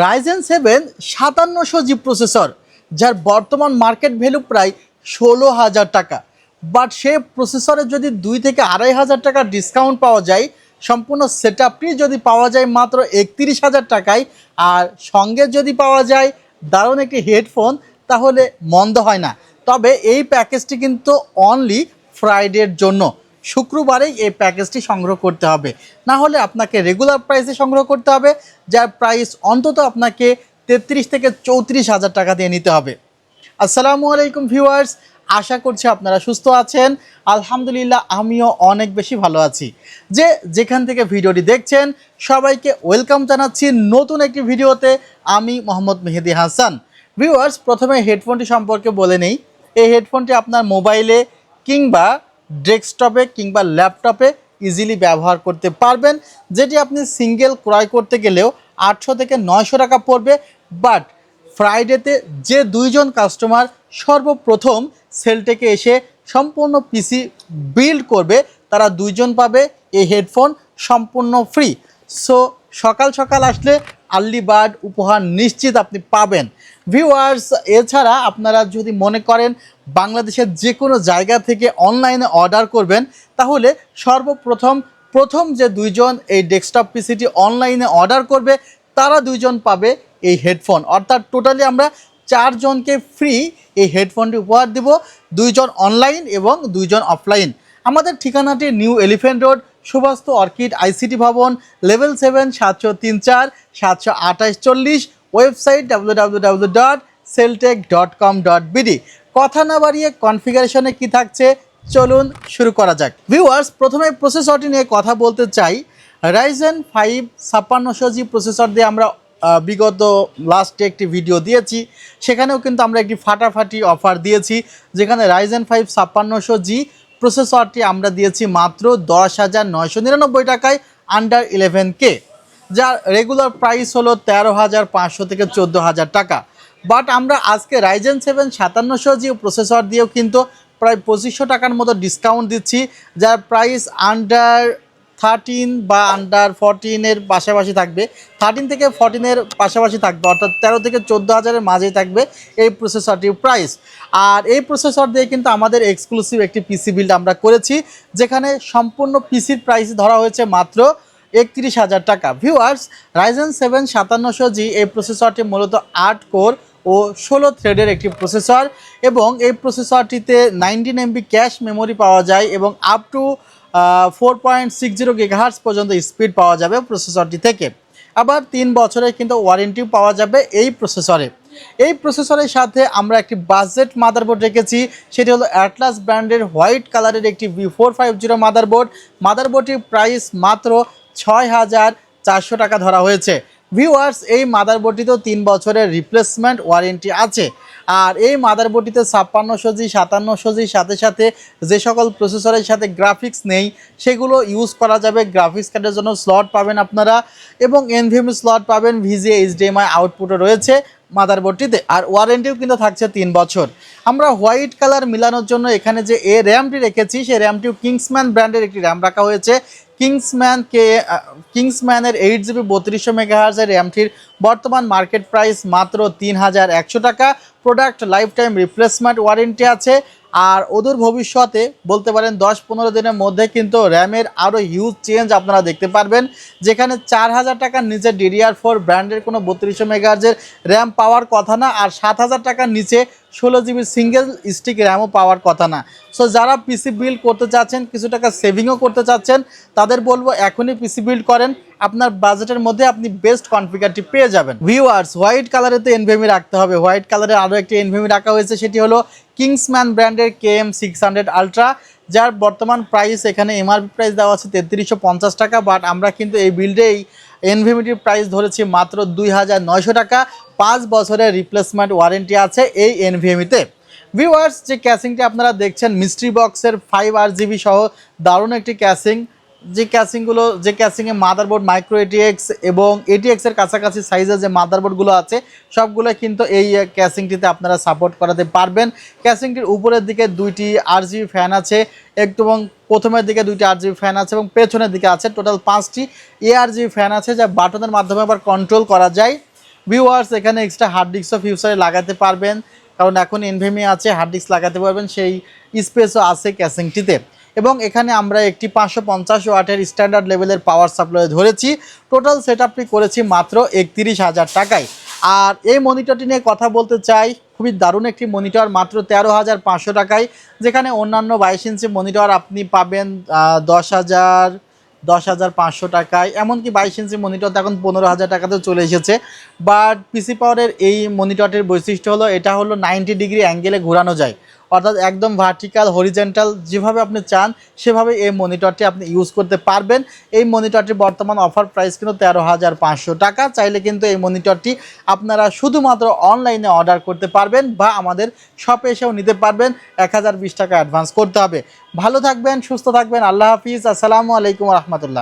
Ryzen seven সাতান্নশো G processor যার বর্তমান মার্কেট ভ্যালু প্রায় ষোলো হাজার টাকা। বাট সে প্রসেসরে যদি দুই থেকে আড়াই হাজার টাকা ডিসকাউন্ট পাওয়া যায়, সম্পূর্ণ সেট যদি পাওয়া যায় মাত্র একত্রিশ হাজার টাকায়, আর সঙ্গে যদি পাওয়া যায় দারুণ একটি হেডফোন তাহলে মন্দ হয় না। তবে এই প্যাকেজটি কিন্তু অনলি ফ্রাইডের জন্য। শুক্রবারেই এই প্যাকেজটি সংগ্রহ করতে হবে। না হলে আপনাকে রেগুলার প্রাইসে সংগ্রহ করতে হবে, যার প্রাইস অন্তত আপনাকে তেত্রিশ থেকে চৌত্রিশ হাজার টাকা দিয়ে নিতে হবে। আসসালামু আলাইকুম ভিউয়ার্স আশা করছি আপনারা সুস্থ আছেন। আলহামদুলিল্লাহ, আমিও অনেক বেশি ভালো আছি। যে যেখান থেকে ভিডিওটি দেখছেন, সবাইকে ওয়েলকাম জানাচ্ছি নতুন একটি ভিডিওতে। আমি মোহাম্মদ মেহেদি হাসান। ভিউয়ার্স প্রথমে হেডফোনটি সম্পর্কে বলে নেই। এই হেডফোনটি আপনার মোবাইলে কিংবা ডেস্কটপে কিংবা ল্যাপটপে ইজিলি ব্যবহার করতে পারবেন, যেটি আপনি সিঙ্গেল ক্রয় করতে গেলেও আটশো থেকে নয়শো টাকা পড়বে। বাট ফ্রাইডেতে যে দুইজন কাস্টমার সর্বপ্রথম সেলটেকে এসে সম্পূর্ণ পিসি বিল্ড করবে, তারা দুইজন পাবে এই হেডফোন সম্পূর্ণ ফ্রি সো সকাল সকাল আসলে আর্লি বার্ড উপহার নিশ্চিত আপনি পাবেন। ভিউয়ার্স এছাড়া আপনারা যদি মনে করেন বাংলাদেশের যে কোনো জায়গা থেকে অনলাইনে অর্ডার করবেন, তাহলে সর্বপ্রথম প্রথম যে দুইজন এই ডেস্কটপ পিসিটি অনলাইনে অর্ডার করবে, তারা দুইজন পাবে এই হেডফোন অর্থাৎ টোটালি আমরা চারজনকে ফ্রি এই হেডফোনটি উপহার দেব, দুইজন অনলাইন এবং দুইজন অফলাইন আমাদের ঠিকানাটি new elephant road Subastu orchid ICT ভবন লেভেল সেভেন সাতশো তিন চার, সাতশো আঠাশ চল্লিশ website W dot Celltech dot com dot কথা না বাড়িয়ে কনফিগারেশনে কি থাকছে? চলুন শুরু করা যাক। ভিউয়ার্স প্রথমে প্রসেসরটি নিয়ে কথা বলতে চাই। রাইজেন ফাইভ ছাপ্পান্নশো জি প্রসেসর দিয়ে আমরা বিগত লাস্টে একটি ভিডিও দিয়েছি। সেখানেও কিন্তু আমরা একটি ফাটাফাটি অফার দিয়েছি, যেখানে রাইজেন ফাইভ ছাপ্পান্নশো জি প্রসেসরটি আমরা দিয়েছি মাত্র দশ হাজার নয়শো নিরানব্বই টাকায় আন্ডার ইলেভেন কে যার রেগুলার প্রাইস হলো তেরো হাজার পাঁচশো থেকে চোদ্দ হাজার টাকা। বাট আমরা আজকে রাইজেন সেভেন সাতান্নশো জি প্রসেসর দিয়েও কিন্তু প্রায় পঁচিশশো টাকার মতো ডিসকাউন্ট দিচ্ছি, যার প্রাইস আন্ডার থার্টিন বা আন্ডার ফরটিনের পাশাপাশি থাকবে। থার্টিন থেকে ফরটিনের পাশাপাশি থাকবে, অর্থাৎ তেরো থেকে চোদ্দ হাজারের মাঝেই থাকবে এই প্রসেসরটির প্রাইস আর এই প্রসেসর দিয়ে কিন্তু আমাদের এক্সক্লুসিভ একটি পিসি বিল্ড আমরা করেছি, যেখানে সম্পূর্ণ পিসির প্রাইস ধরা হয়েছে মাত্র একত্রিশ হাজার টাকা। ভিউয়ার্স রাইজেন সেভেন সাতান্নশো জি এই প্রসেসরটি মূলত আট কোর ও ষোলো থ্রেডের একটি প্রসেসর এবং এই প্রসেসরটিতে নাইনটিন এমবি ক্যাশ মেমোরি পাওয়া যায় এবং up to four point six zero gigahertz পর্যন্ত স্পিড পাওয়া যাবে প্রসেসরটি থেকে। আবার তিন বছরের কিন্তু ওয়ারেন্টিও পাওয়া যাবে এই প্রসেসরে এই প্রসেসরের সাথে আমরা একটি বাজেট মাদারবোর্ড রেখেছি, সেটি হলো অ্যাটলাস ব্র্যান্ডের হোয়াইট কালারের একটি V four five zero motherboard মাদারবোর্ডটির price মাত্র ছয় হাজার চারশো টাকা ধরা হয়েছে। ভিউয়ার্স এই মাদারবোর্ডটিতেও তিন বছরের রিপ্লেসমেন্ট ওয়ারেন্টি আছে। আর এই মাদারবোর্ডটিতে ছাপ্পান্নশো জি, সাতান্নশো জির সাথে সাথে যে সকল প্রসেসরের সাথে গ্রাফিক্স নেই, সেগুলো ইউজ করা যাবে। গ্রাফিক্স কার্ডের জন্য স্লট পাবেন আপনারা এবং এনভিএম স্লট পাবেন ভিজিএ এইচডিএমআই আউটপুটও রয়েছে মাদারবোর্ডটিতে। আর ওয়ারেন্টিও কিন্তু থাকছে তিন বছর। আমরা হোয়াইট কালার মিলানোর জন্য এখানে যে এ র্যামটি রেখেছি, সেই র্যামটিও কিংসম্যান ব্র্যান্ডের একটি র্যাম রাখা হয়েছে। কিংসম্যান কে কিংসম্যানের এইট জিবি বত্রিশশো মেগাহার্জের র্যামটির বর্তমান মার্কেট প্রাইস মাত্র তিন হাজার একশো টাকা। Product lifetime replacement warranty আছে। আর অদূর ভবিষ্যতে বলতে পারেন দশ পনেরো দিনের মধ্যে কিন্তু র্যামের আরও হিউজ চেঞ্জ আপনারা দেখতে পারবেন। যেখানে চার হাজার টাকার নিচে ডিডিআর ফোর ব্র্যান্ডের কোনো বত্রিশশো মেগাহার্জের র্যাম পাওয়ার কথা না, আর সাত হাজার টাকার নিচে ষোলো জিবি সিঙ্গেল স্টিক র্যামও পাওয়ার কথা না। সো যারা পিসি বিল্ড করতে চাচ্ছেন, কিছু টাকা সেভিংও করতে চাচ্ছেন, তাদের বলব এখনই পিসি বিল্ড করেন। আপনার বাজেটের মধ্যে আপনি বেস্ট কনফিগারটি পেয়ে যাবেন। ভিউয়ার্স হোয়াইট কালারে তো এনভিএমি রাখতে হবে। হোয়াইট কালারের আরও একটি এনভিএমি রাখা হয়েছে, সেটি হলো কিংসম্যান ব্র্যান্ডের K M six hundred ultra যার বর্তমান প্রাইস এখানে এমআরপি প্রাইস দেওয়া আছে তেত্রিশশো পঞ্চাশ টাকা বাট আমরা কিন্তু এই বিল্ডেই এনভিএমিটির প্রাইস ধরেছি মাত্র দুই হাজার নয়শো টাকা। পাঁচ বছরের রিপ্লেসমেন্ট ওয়ারেন্টি আছে এই এনভিএমিতে ভিউয়ার্স যে ক্যাসিংটি আপনারা দেখছেন মিস্ট্রি বক্সের ফাইভ আর জিবি সহ দারুণ একটি ক্যাসিং যে ক্যাসিংগুলো যে ক্যাসিংয়ে মাদারবোর্ড মাইক্রো এটিএক্স এবং এটিএক্স এর কাছাকাছি সাইজের যে মাদারবোর্ডগুলো আছে, সবগুলো কিন্তু এই ক্যাসিংটিতে আপনারা সাপোর্ট করাতে পারবেন। ক্যাসিংটির উপরের দিকে দুইটি আর ফ্যান আছে এবং প্রথমের দিকে দুইটি আর ফ্যান আছে এবং পেছনের দিকে আছে টোটাল পাঁচটি এ আর জিবি ফ্যান আছে যা বাটনের মাধ্যমে আবার কন্ট্রোল করা যায়। ভিউয়ার্স এখানে এক্সট্রা হার্ড ডিস্কও ফিউচারে লাগাতে পারবেন, কারণ এখন এনভেমি আছে হার্ড ডিস্ক লাগাতে পারবেন, সেই স্পেসও আছে ক্যাসিংটিতে এবং এখানে আমরা একটি পাঁচশো পঞ্চাশ ওয়াটের স্ট্যান্ডার্ড লেভেলের পাওয়ার সাপ্লাই ধরেছি। টোটাল সেট আপটি করেছি মাত্র একত্রিশ হাজার টাকায়। আর এই মনিটরটি নিয়ে কথা বলতে চাই, খুবই দারুণ একটি মনিটর মাত্র তেরো হাজার পাঁচশো টাকায়, যেখানে অন্যান্য বাইশ ইঞ্চি মনিটর আপনি পাবেন দশ হাজার দশ হাজার পাঁচশো টাকায়। এমনকি বাইশ ইঞ্চি মনিটর এখন পনেরো হাজার টাকাতেও চলে এসেছে। বাট পিসি পাওয়ারের এই মনিটরটির বৈশিষ্ট্য হলো, এটা হলো নাইনটি ডিগ্রি অ্যাঙ্গেলে ঘোরানো যায়। অর্থাৎ একদম ভার্টিক্যাল হরিজেন্টাল যেভাবে আপনি চান, সেভাবে এই মনিটরটি আপনি ইউজ করতে পারবেন। এই মনিটরটির বর্তমান অফার প্রাইস কিন্তু তেরো হাজার পাঁচশো টাকা। চাইলে কিন্তু এই মনিটরটি আপনারা শুধুমাত্র অনলাইনে অর্ডার করতে পারবেন বা আমাদের শপে এসেও নিতে পারবেন। এক হাজার বিশ টাকা অ্যাডভান্স করতে হবে। ভালো থাকবেন, সুস্থ থাকবেন। আল্লাহ হাফিজ। আসসালামু আলাইকুম রহমতুল্লাহ।